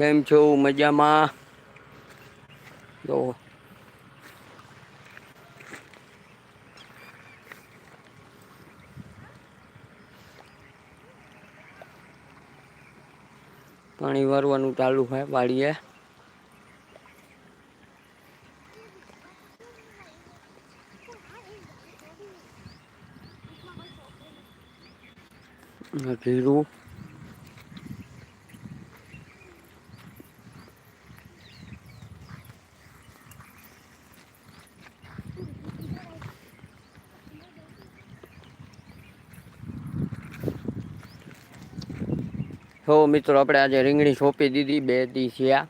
કેમ છો? મજામાં? જો. પાણી વારવાનું ચાલુ છે વાડીએ જીરું હો મિત્રો, આપણે આજે રીંગણી સોંપી દીધી, બે દી થયા.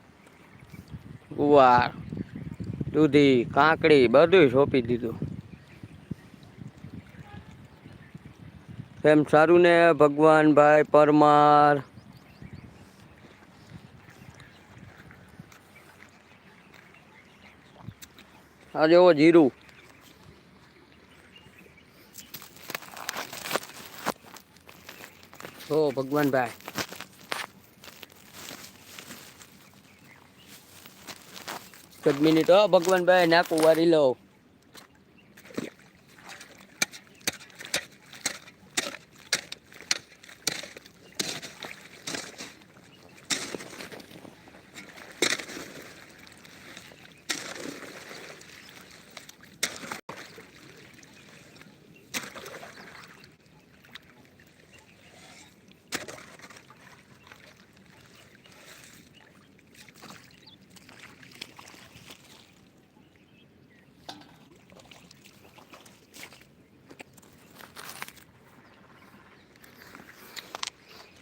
ગુવાર, દૂધી, કાંકડી બધું સોંપી દીધું. એમ સારું ને ભગવાનભાઈ પરમાર. આ જેવો જીરું. હો ભગવાનભાઈ મિનિટ હો ભગવાનભાઈ નાખું વારી લઉં.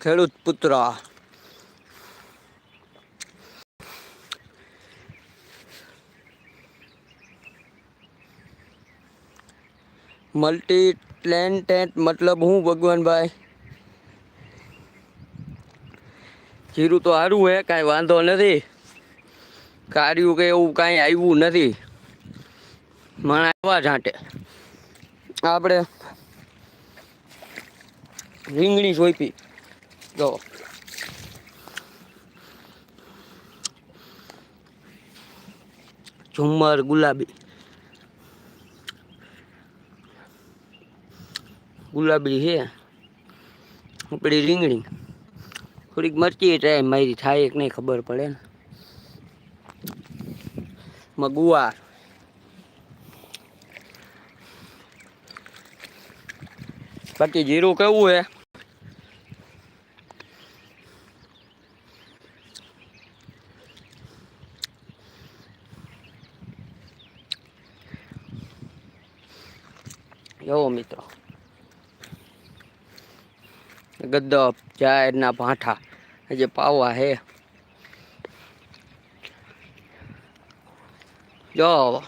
ખેડૂત પુત્ર. મલ્ટી ટેલેન્ટેડ મતલબ હું, ભગવાનભાઈ? જીરું તો સારું હે, કાંઈ વાંધો નથી. કાર્યું કે એવું કાંઈ આવ્યું નથી. મને આવા ઝાંટે. આપણે રીંગણી સોંપી. જો ઝુમ્મર, ગુલાબી. ગુલાબી છે. આપણી રીંગણી. થોડીક મરચી ટ્રાય મારી, થાય કે નહીં ખબર પડે ને. મગુઆર બાકી જીરું કેવું હે એવો મિત્રો ગદ્દપ જાહેરના ભાંઠા. જે પાવા હે. જો.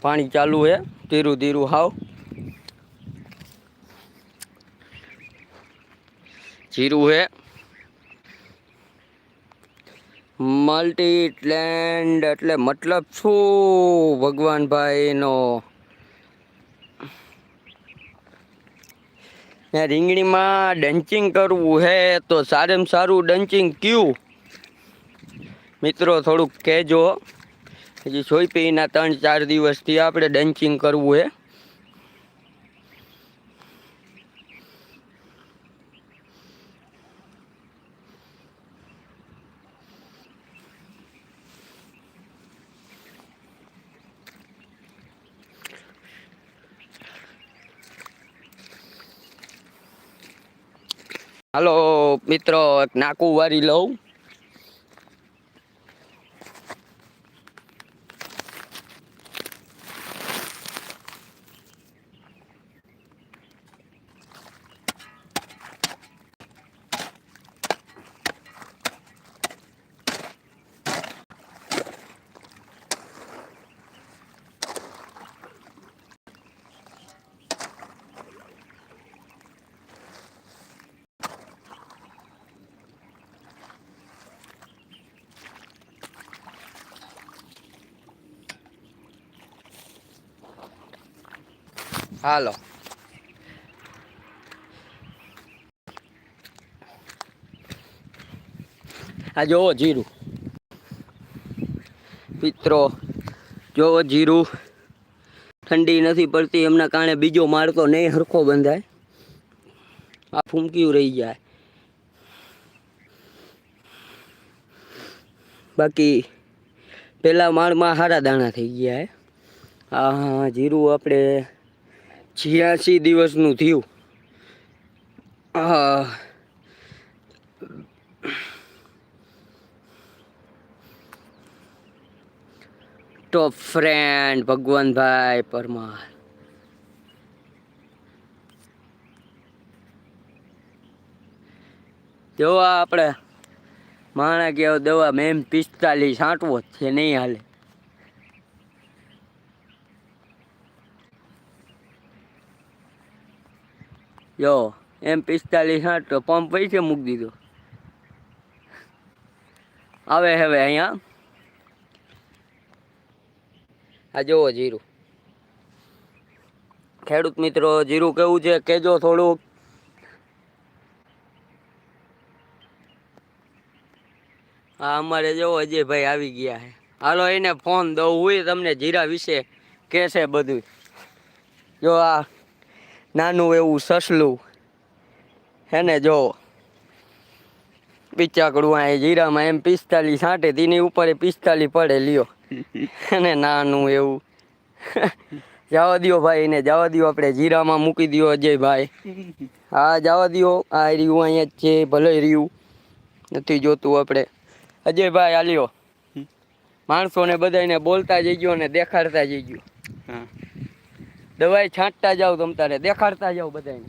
પાણી ચાલુ હે. ધીરું ધીરું હાવ. જીરું હે. મલ્ટી એટલે મતલબ શું? ભગવાનભાઈનો ને રીંગણીમાં ડંચિંગ કરવું હે તો સારામાં સારું ડંચિંગ કયું? મિત્રો, થોડુંક કહેજો. હજી સોયપીના ત્રણ ચાર દિવસથી આપણે ડંચિંગ કરવું હે. હાલો મિત્રો એક નાકું વારી લઉં. હાલો. આ જોવો જીરું. મિત્રો, જોવો જીરું. ઠંડી નથી પડતી, એમના કારણે બીજો મારતો નહીં હરખો બંધાય. આ ફૂમક્યું રહી જાય. બાકી પહેલાં માળમાં સારા દાણા થઈ ગયા હા. જીરું આપણે છ્યાસી દિવસનું થયું. Top friend Bhagwanbhai Parmar. જો આપણે માણા કેવો દવા મેમ પિસ્તાલીસ આંટવો જ છે, નહીં હાલે. જો એમ પિસ્તાલીસ હાટ પંપ પૈસે મૂકી દીધો. આવે હવે અહીંયા. આ જુઓ જીરું. ખેડૂત મિત્રો, જીરું કેવું છે? કેજો થોડુંક. હા, અમારે જો અજયભાઈ આવી ગયા છે. હાલો, એને ફોન દઉં હોય તમને જીરા વિશે કે છે બધું જો આ નાનું એવું સસલું. હે ને જો પિચાકડું આ જીરામાં એમ પિસ્તાલીસ છાંટે તેની ઉપર પિસ્તાલીસ પડે લ્યો. અને નાનું એવું. જવા દો ભાઈ એને જવા દ્યો આપણે જીરામાં મૂકી દ્યો અજયભાઈ હા જવા દ્યો. આ રહ્યું અહીંયા જ છે ભલે રહ્યું. નથી જોતું આપણે. અજયભાઈ આલ્યો માણસોને બધાને બોલતા જઈ ગયો અને દેખાડતા જઈ ગયો. હા. દવાઈ છાંટતા જાવ તમ તારે દેખાડતા જાવ બધાને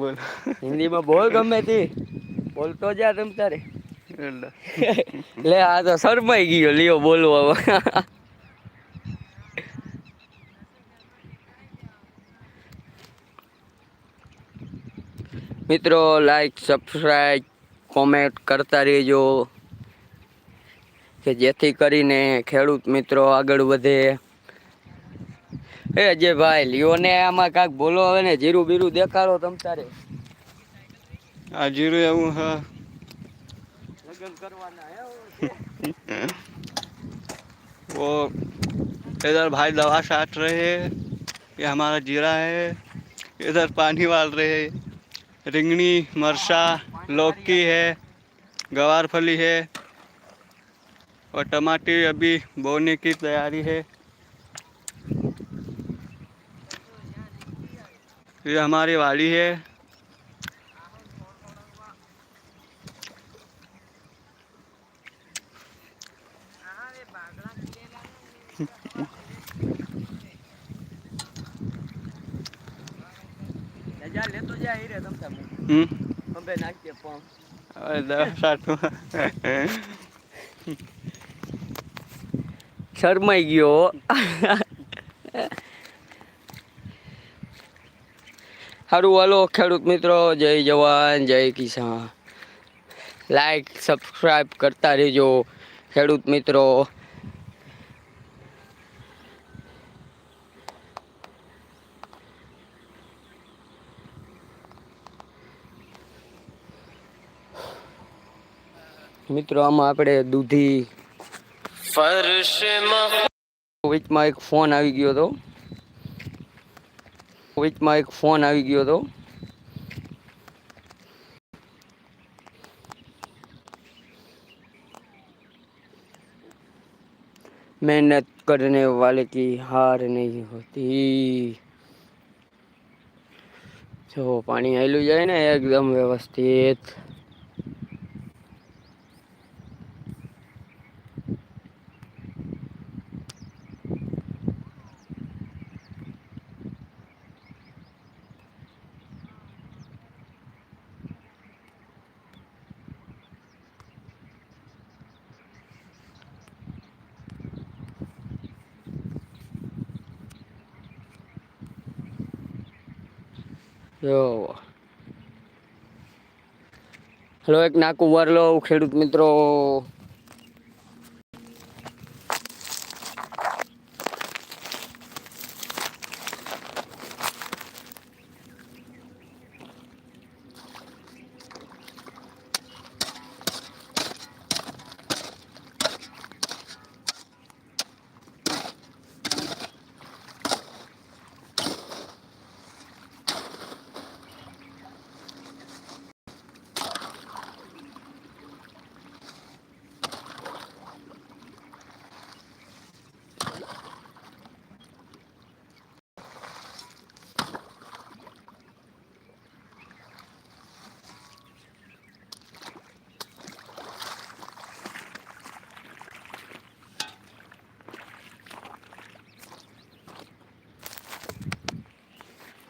બોલ. હિન્દીમાં બોલ ગમે તે બોલતો જા તમ તારે. લે આ તો શરમાઈ ગયો લ્યો બોલવા મિત્રો લાઈક સબસ્ક્રાઈબ કોમેન્ટ કરતા રહેજો કે જેથી કરીને ખેડૂત મિત્રો આગળ વધે એ અજયભાઈ લ્યો ને આમાં કાંક બોલો હવે ને જીરું બીરું દેખાડો તમ તારે આ જીરું એવું હા લગ્ન કરવાના હે वो इधर भाई दवा छाट रहे हैं ये हमारा जीरा है इधर पानी डाल रहे हैं रिंगनी मरचा लौकी है गवार फली है और टमाटर अभी बोने की तैयारी है ये हमारी वाड़ी है શરમાઈ ગયો. સારું હાલો ખેડૂત મિત્રો જય જવાન જય કિસાન. લાઈક સબસ્ક્રાઈબ કરતા રહેજો ખેડૂત મિત્રો. મિત્રો આમાં આપણે દૂધી વચમાં એક ફોન આવી ગયો હતો. વચમાં એક ફોન આવી ગયો હતો. મહેનત કરને વાલે કી હાર નહીં હોતી. જો પાણી આવેલું જાય ને એકદમ વ્યવસ્થિત. જો. હલો એક નાકુ વાર લો ખેડૂત મિત્રો.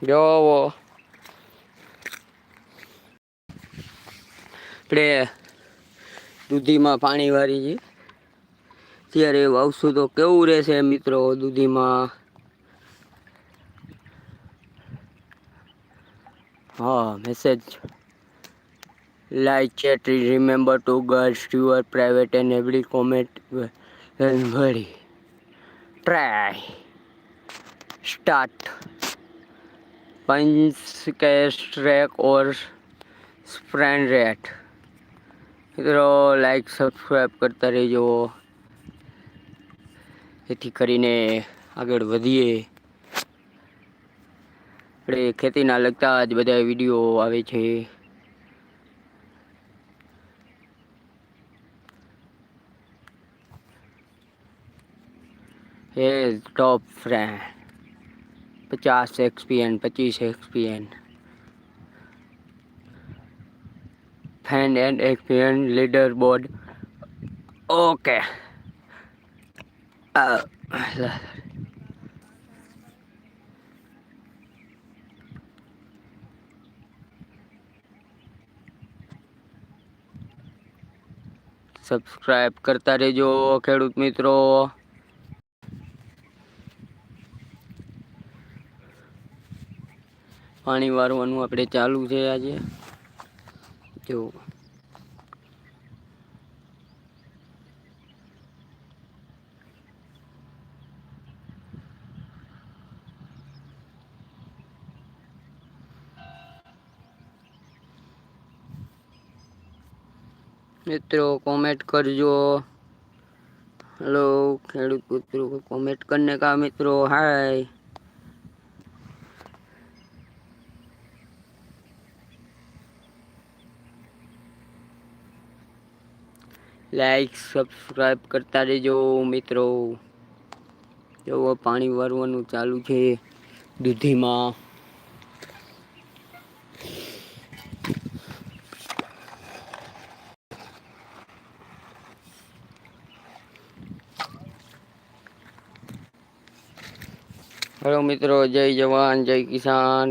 જોવો આપણે દૂધીમાં પાણી વાળી છે ત્યારે વાવશું તો કેવું રહેશે મિત્રો દૂધીમાં હા message chat remember to guard your private and every comment and worry try start punch cast or or rate મિત્રો લાઈક સબસ્ક્રાઈબ કરતા રહેજો. જેથી કરીને આગળ વધીએ. આપણે ખેતીના લગતા જ બધા વીડિયો આવે છે. એ ટોપ ફ્રેન્ડ પચાસ એક્સપીએન પચીસ XPN fan and XPN leader board okay subscribe કરતા રહેજો ખેડૂત મિત્રો પાણી વારવાનું આપણે ચાલુ છે આજે. જો. મિત્રો કોમેન્ટ કરજો. હેલો ખેડૂત પુત્રો કોમેન્ટ કરને કા મિત્રો? હાય લાઈક સબસ્ક્રાઈબ કરતા રહેજો મિત્રો. જો પાણી વારવાનું ચાલુ છે દૂધીમાં. હેલો મિત્રો, જય જવાન, જય કિસાન.